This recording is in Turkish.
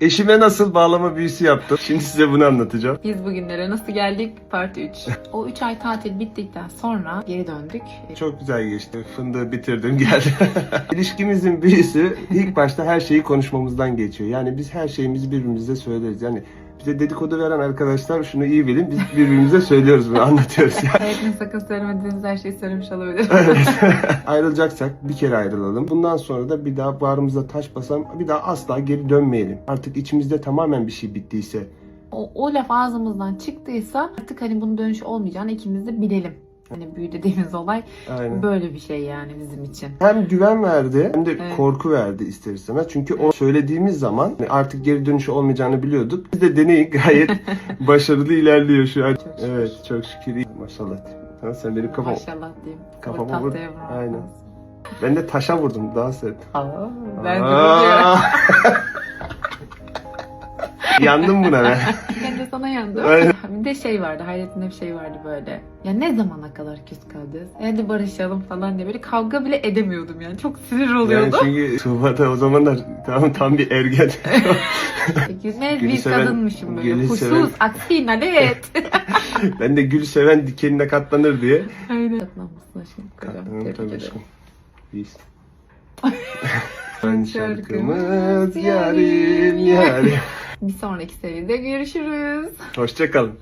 Eşime nasıl bağlama büyüsü yaptım? Şimdi size bunu anlatacağım. Biz bugünlere nasıl geldik? Part 3. O 3 ay tatil bittikten sonra geri döndük. Çok güzel geçti. Fındığı bitirdim geldim. İlişkimizin büyüsü ilk başta her şeyi konuşmamızdan geçiyor. Yani biz her şeyimizi birbirimize söyleriz. Yani bize dedikodu veren arkadaşlar şunu iyi bilin. Biz birbirimize söylüyoruz bunu anlatıyoruz. Yani. Hayatımda sakın söylemediğiniz her şeyi söylemiş olabilirim. Evet. Ayrılacaksak bir kere ayrılalım. Bundan sonra da bir daha bağrımıza taş basalım. Bir daha asla geri dönmeyelim. Artık içimizde tamamen bir şey bittiyse. o, o laf ağzımızdan çıktıysa artık hani bunun dönüş olmayacağını ikimiz de bilelim. Hani büyü dediğimiz olay Aynen. böyle bir şey yani bizim için. Hem güven verdi hem de Evet. korku verdi ister istemez. Çünkü o söylediğimiz zaman artık geri dönüşü olmayacağını biliyorduk. Biz de deneyin gayet başarılı ilerliyor şu an. Çok şükür. evet çok şükür. Maşallah. Ha, sen benim kafam. Maşallah diyeyim. Kafama vur. Aynen. Ben de taşa vurdum daha sert. Aa, ben de. Yandım buna ben. Sana yandım. Aynen. Bir de şey vardı, Hayrettin'de bir şey vardı böyle. Ya ne zamana kadar küs kalacağız? Hadi barışalım falan diye böyle kavga bile edemiyordum yani. Çok sinir Yani oluyordu. çünkü Tuğba da o zamanlar tam tam bir ergen. Gülü bir seven- kadınmışım böyle. Huysuz, seven- aksi, nalet. ben de gül seven dikenine katlanır diye. Aynen. Katlanmışsın aşkım. Katlanır Tebrik tabii aşkım. Biz. Ben şarkımız yarim yarim. Bir sonraki seride görüşürüz. Hoşçakalın.